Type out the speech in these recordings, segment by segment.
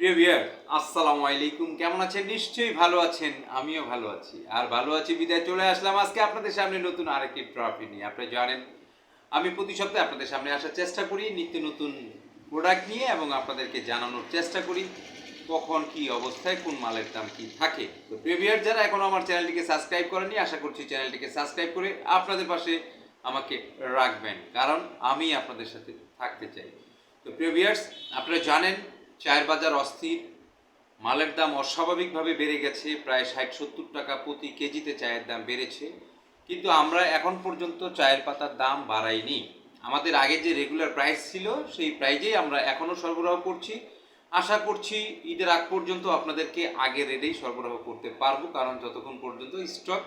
প্রিয় ভিয়ার আসসালামু আলাইকুম। কেমন আছেন? নিশ্চয়ই ভালো আছেন। আমিও ভালো আছি। আর ভালো আছি বিদায়। চলে আসলাম আজকে আপনাদের সামনে নতুন আরেকটি ট্রফি নিয়ে। আপনি জানেন, আমি প্রতি সপ্তাহে আপনাদের সামনে আসার চেষ্টা করি, নিত্য নতুন প্রোডাক্ট নিয়ে এবং আপনাদেরকে জানানোর চেষ্টা করি, কখন কি অবস্থায়, কোন মালের দাম কি থাকে। তো প্রিয় ভিউয়ার, যারা এখনও আমার চ্যানেলটিকে সাবস্ক্রাইব করেনি আশা করছি চ্যানেলটিকে সাবস্ক্রাইব করে আপনাদের পাশে আমাকে রাখবেন। কারণ আমি আপনাদের সাথে থাকতে চাই। তো প্রিয় ভিউয়ার্স, আপনারা জানেন চায়ের বাজার অস্থির, মালের দাম অস্বাভাবিকভাবে বেড়ে গেছে, প্রায় ষাট সত্তর টাকা প্রতি কেজিতে চায়ের দাম বেড়েছে। কিন্তু আমরা এখন পর্যন্ত চায়ের পাতার দাম বাড়াইনি। আমাদের আগে যে রেগুলার প্রাইস ছিল, সেই প্রাইজেই আমরা এখনও সরবরাহ করছি। আশা করছি ঈদের আগ পর্যন্ত আপনাদেরকে আগের রেটেই সরবরাহ করতে পারব, কারণ যতক্ষণ পর্যন্ত স্টক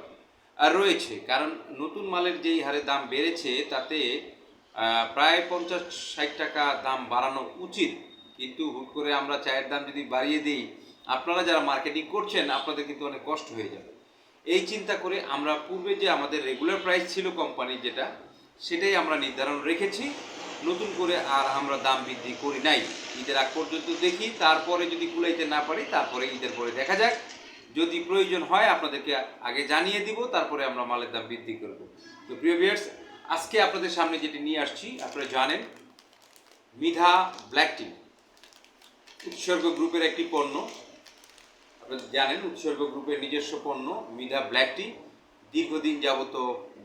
রয়েছে। কারণ নতুন মালের যেই হারে দাম বেড়েছে, তাতে প্রায় পঞ্চাশ ষাট টাকা দাম বাড়ানো উচিত। কিন্তু হুট করে আমরা চায়ের দাম যদি বাড়িয়ে দিই, আপনারা যারা মার্কেটিং করছেন, আপনাদের কিন্তু অনেক কষ্ট হয়ে যাবে। এই চিন্তা করে আমরা পূর্বে যে আমাদের রেগুলার প্রাইস ছিল কোম্পানির যেটা, সেটাই আমরা নির্ধারণ রেখেছি। নতুন করে আর আমরা দাম বৃদ্ধি করি নাই। ঈদের আগ পর্যন্ত দেখি, তারপরে যদি কুলাইতে না পারি, তারপরে ঈদের পরে দেখা যাক। যদি প্রয়োজন হয়, আপনাদেরকে আগে জানিয়ে দিব, তারপরে আমরা মালের দাম বৃদ্ধি করব। তো প্রিয় ভিউয়ার্স আজকে আপনাদের সামনে যেটি নিয়ে আসছি, আপনারা জানেন, মিধা ব্ল্যাক টি। উৎসর্গ গ্রুপের একটি পণ্য। আপনারা জানেন, উৎসর্গ গ্রুপের নিজস্ব পণ্য, মিধা ব্ল্যাক টি। দীর্ঘদিন যাবত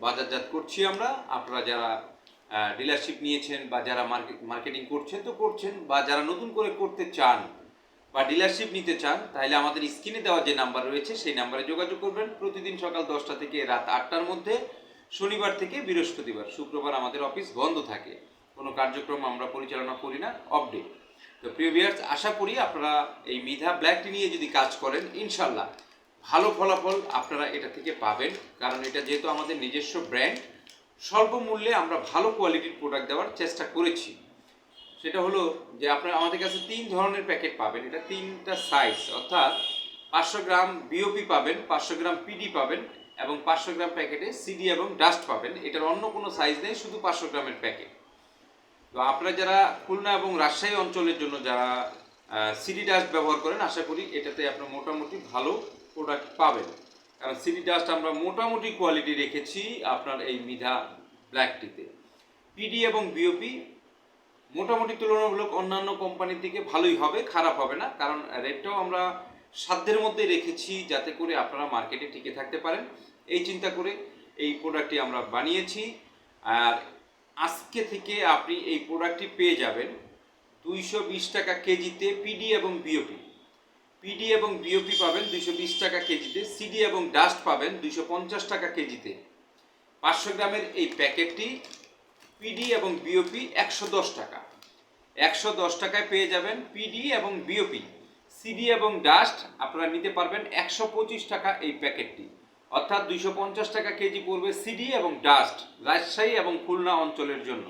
বাজারজাত করছি আমরা। আপনারা যারা ডিলারশিপ নিয়েছেন বা যারা মার্কেটিং করছেন তো করছেন, বা যারা নতুন করে করতে চান বা ডিলারশিপ নিতে চান, তাহলে আমাদের স্ক্রিনে দেওয়া যে নাম্বার রয়েছে, সেই নাম্বারে যোগাযোগ করবেন। প্রতিদিন সকাল দশটা থেকে রাত আটটার মধ্যে, শনিবার থেকে বৃহস্পতিবার। শুক্রবার আমাদের অফিস বন্ধ থাকে। কোনো কার্যক্রম আমরা পরিচালনা করি না আপডেট তো প্রিয় ভিউয়ার্স, আশা করি আপনারা এই মিধা ব্ল্যাক টি নিয়ে যদি কাজ করেন ইনশাল্লাহ ভালো ফলাফল আপনারা এটা থেকে পাবেন। কারণ এটা যেহেতু আমাদের নিজস্ব ব্র্যান্ড স্বল্প মূল্যে আমরা ভালো কোয়ালিটির প্রোডাক্ট দেওয়ার চেষ্টা করেছি। সেটা হলো যে আপনারা আমাদের কাছে তিন ধরনের প্যাকেট পাবেন। এটা তিনটা সাইজ অর্থাৎ পাঁচশো গ্রাম বিওপি পাবেন, পাঁচশো গ্রাম পিডি পাবেন এবং পাঁচশো গ্রাম প্যাকেটে সিডি এবং ডাস্ট পাবেন। এটার অন্য কোনো সাইজ নেই, শুধু পাঁচশো গ্রামের প্যাকেট তো আপনারা যারা খুলনা এবং রাজশাহী অঞ্চলের জন্য যারা সিডি ডাস্ট ব্যবহার করেন, আশা করি এটাতে আপনার মোটামুটি ভালো প্রোডাক্ট পাবেন। কারণ সিডি ডাস্ট আমরা মোটামুটি কোয়ালিটি রেখেছি আপনার এই মিধা ব্ল্যাকটিতে পিডি এবং বিওপি মোটামুটি তুলনামূলক অন্যান্য কোম্পানির দিকে ভালোই হবে, খারাপ হবে না, কারণ রেটটাও আমরা সাধ্যের মধ্যে রেখেছি যাতে করে আপনারা মার্কেটে টিকে থাকতে পারেন। এই চিন্তা করে এই প্রোডাক্টটি আমরা বানিয়েছি। আর আজকে থেকে আপনি এই প্রোডাক্টটি পেয়ে যাবেন দুইশো বিশ টাকা কেজিতে পিডি এবং বিওপি পিডি এবং বিওপি পাবেন দুইশো বিশ টাকা কেজিতে সিডি এবং ডাস্ট পাবেন দুইশো পঞ্চাশ টাকা কেজিতে। পাঁচশো গ্রামের এই প্যাকেটটি পিডি এবং বিওপি একশো দশ টাকা। একশো দশ টাকায় পেয়ে যাবেন পিডি এবং বিওপি সিডি এবং ডাস্ট আপনারা নিতে পারবেন একশো পঁচিশ টাকা এই প্যাকেটটি। অর্থাৎ দুইশো পঞ্চাশ টাকা কেজি পড়বে সিডি এবং ডাস্ট রাজশাহী এবং খুলনা অঞ্চলের জন্য।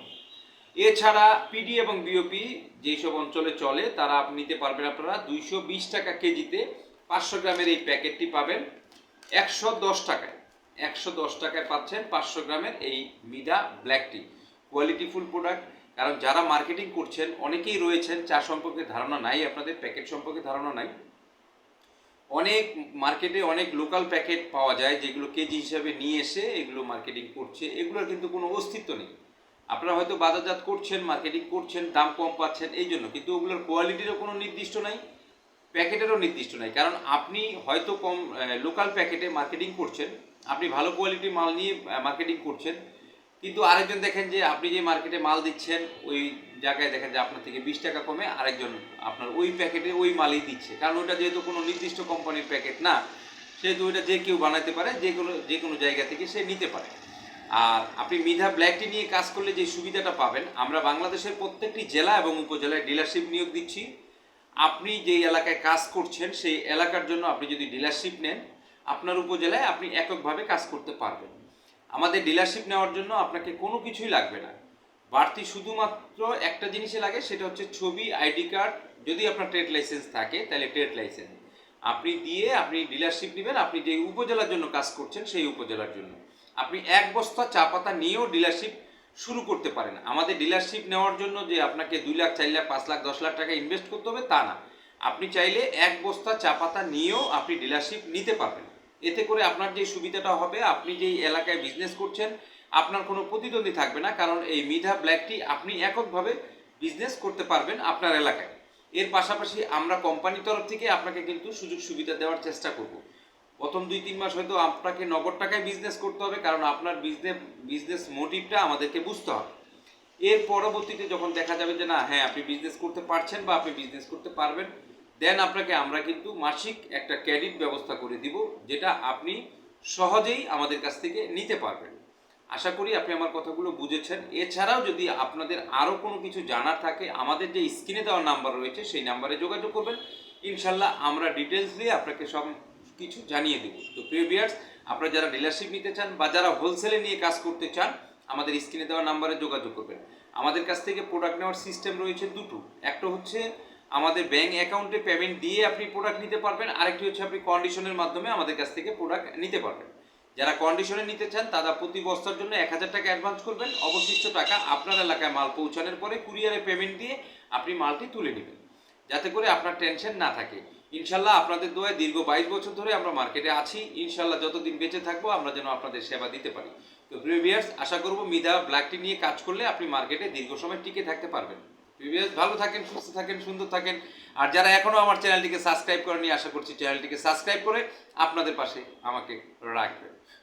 এছাড়া পিডি এবং বিওপি যেসব অঞ্চলে চলে, তারা নিতে পারবেন আপনারা দুইশো বিশ টাকা কেজিতে পাঁচশো গ্রামের এই প্যাকেটটি পাবেন একশো দশ টাকায়। একশো দশ টাকায় পাচ্ছেন পাঁচশো গ্রামের এই মিডা ব্ল্যাক টি। কোয়ালিটিফুল প্রোডাক্ট, কারণ যারা মার্কেটিং করছেন, অনেকেই রয়েছেন চা সম্পর্কে ধারণা নাই আপনাদের, প্যাকেট সম্পর্কে ধারণা নাই। অনেক মার্কেটে অনেক লোকাল প্যাকেট পাওয়া যায় যেগুলো কেজি হিসাবে নিয়ে এসে এগুলো মার্কেটিং করছে। এগুলোর কিন্তু কোনো অস্তিত্ব নেই। আপনারা হয়তো বাজারজাত করছেন মার্কেটিং করছেন, দাম কম পাচ্ছেন, এই জন্য। কিন্তু ওগুলোর কোয়ালিটিরও কোনো নির্দিষ্ট নাই, প্যাকেটেরও নির্দিষ্ট নাই। কারণ আপনি হয়তো কম লোকাল প্যাকেটে মার্কেটিং করছেন, আপনি ভালো কোয়ালিটির মাল নিয়ে মার্কেটিং করছেন, কিন্তু আরেকজন দেখেন যে আপনি যে মার্কেটে মাল দিচ্ছেন, ওই জায়গায় দেখেন যে আপনার থেকে বিশ টাকা কমে আরেকজন আপনার ওই প্যাকেটে ওই মালই দিচ্ছে। কারণ ওটা যেহেতু কোনো নির্দিষ্ট কোম্পানির প্যাকেট না, সেহেতু ওইটা যে কেউ বানাতে পারে, যে কোনো যে কোনো জায়গা থেকে সে নিতে পারে। আর আপনি মিধা ব্ল্যাকটি নিয়ে কাজ করলে যে সুবিধাটা পাবেন, আমরা বাংলাদেশের প্রত্যেকটি জেলা এবং উপজেলায় ডিলারশিপ নিয়োগ দিচ্ছি। আপনি যেই এলাকায় কাজ করছেন, সেই এলাকার জন্য আপনি যদি ডিলারশিপ নেন, আপনার উপজেলায় আপনি এককভাবে কাজ করতে পারবেন। আমাদের ডিলারশিপ নেওয়ার জন্য আপনাকে কোনো কিছুই লাগবে না। বাড়তি শুধুমাত্র একটা জিনিসে লাগে, সেটা হচ্ছে ছবি, আইডি কার্ড। যদি আপনার ট্রেড লাইসেন্স থাকে, তাহলে ট্রেড লাইসেন্স আপনি দিয়ে আপনি ডিলারশিপ নেবেন, আপনি যে উপজেলার জন্য কাজ করছেন, সেই উপজেলার জন্য। আপনি এক বস্তা চা পাতা নিয়েও ডিলারশিপ শুরু করতে পারেন। আমাদের ডিলারশিপ নেওয়ার জন্য যে আপনাকে দুই লাখ, চার লাখ, পাঁচ লাখ, দশ লাখ টাকা ইনভেস্ট করতে হবে, তা না। আপনি চাইলে এক বস্তা চা পাতা নিয়েও আপনি ডিলারশিপ নিতে পারবেন। এতে করে আপনার যে সুবিধাটা হবে, আপনি যেই এলাকায় বিজনেস করছেন আপনার কোনো প্রতিদ্বন্দ্বী থাকবে না, কারণ এই মিধা ব্ল্যাক টি আপনি এককভাবে বিজনেস করতে পারবেন আপনার এলাকায়। এর পাশাপাশি আমরা কোম্পানির তরফ থেকে আপনাকে কিন্তু সুযোগ সুবিধা দেওয়ার চেষ্টা করব। প্রথম দুই তিন মাস হয়তো আপনাকে নগদ টাকায় বিজনেস করতে হবে, কারণ আপনার বিজনেস বিজনেস মোটিভটা আমাদেরকে বুঝতে হবে। এর পরবর্তীতে যখন দেখা যাবে যে না হ্যাঁ আপনি বিজনেস করতে পারছেন বা আপনি বিজনেস করতে পারবেন দেন আপনাকে আমরা কিন্তু মাসিক একটা ক্রেডিট ব্যবস্থা করে দিব, যেটা আপনি সহজেই আমাদের কাছ থেকে নিতে পারবেন। আশা করি আপনি আমার কথাগুলো বুঝেছেন। এছাড়াও যদি আপনাদের আরও কোনো কিছু জানার থাকে, আমাদের যে স্ক্রিনে দেওয়া নাম্বার রয়েছে, সেই নাম্বারে যোগাযোগ করবেন। ইনশাল্লাহ আমরা ডিটেলস দিয়ে আপনাকে সব কিছু জানিয়ে দেব। তো প্রিয় বিয়ার্স আপনারা যারা ডিলারশিপ নিতে চান বা যারা হোলসেলে নিয়ে কাজ করতে চান, আমাদের স্ক্রিনে দেওয়া নাম্বারে যোগাযোগ করবেন। আমাদের কাছ থেকে প্রোডাক্ট নেওয়ার সিস্টেম রয়েছে দুটো। একটা হচ্ছে আমাদের ব্যাংক অ্যাকাউন্টে পেমেন্ট দিয়ে আপনি প্রোডাক্ট নিতে পারবেন। আরেকটি হচ্ছে আপনি কন্ডিশনের মাধ্যমে আমাদের কাছ থেকে প্রোডাক্ট নিতে পারবেন। যারা কন্ডিশনে নিতে চান, তারা প্রতি বস্তার জন্য এক হাজার টাকা অ্যাডভান্স করবেন। অবশিষ্ট টাকা আপনার এলাকায় মাল পৌঁছানোর পরে কুরিয়ারে পেমেন্ট দিয়ে আপনি মালটি তুলে নেবেন। যাতে করে আপনার টেনশন না থাকে। ইনশাল্লাহ আপনাদের দোয়ায় দীর্ঘ বাইশ বছর ধরে আমরা মার্কেটে আছি। ইনশাল্লাহ যতদিন বেঁচে থাকব, আমরা যেন আপনাদের সেবা দিতে পারি। তো প্রিভিয়ার্স আশা করব মিদা ব্ল্যাক টি নিয়ে কাজ করলে আপনি মার্কেটে দীর্ঘ সময় টিকে থাকতে পারবেন। প্রিভিয়াস ভালো থাকেন, সুস্থ থাকেন, সুন্দর থাকেন। আর যারা এখনও আমার চ্যানেলটিকে সাবস্ক্রাইব করেনি আশা করছি চ্যানেলটিকে সাবস্ক্রাইব করে আপনাদের পাশে আমাকে রাখবেন।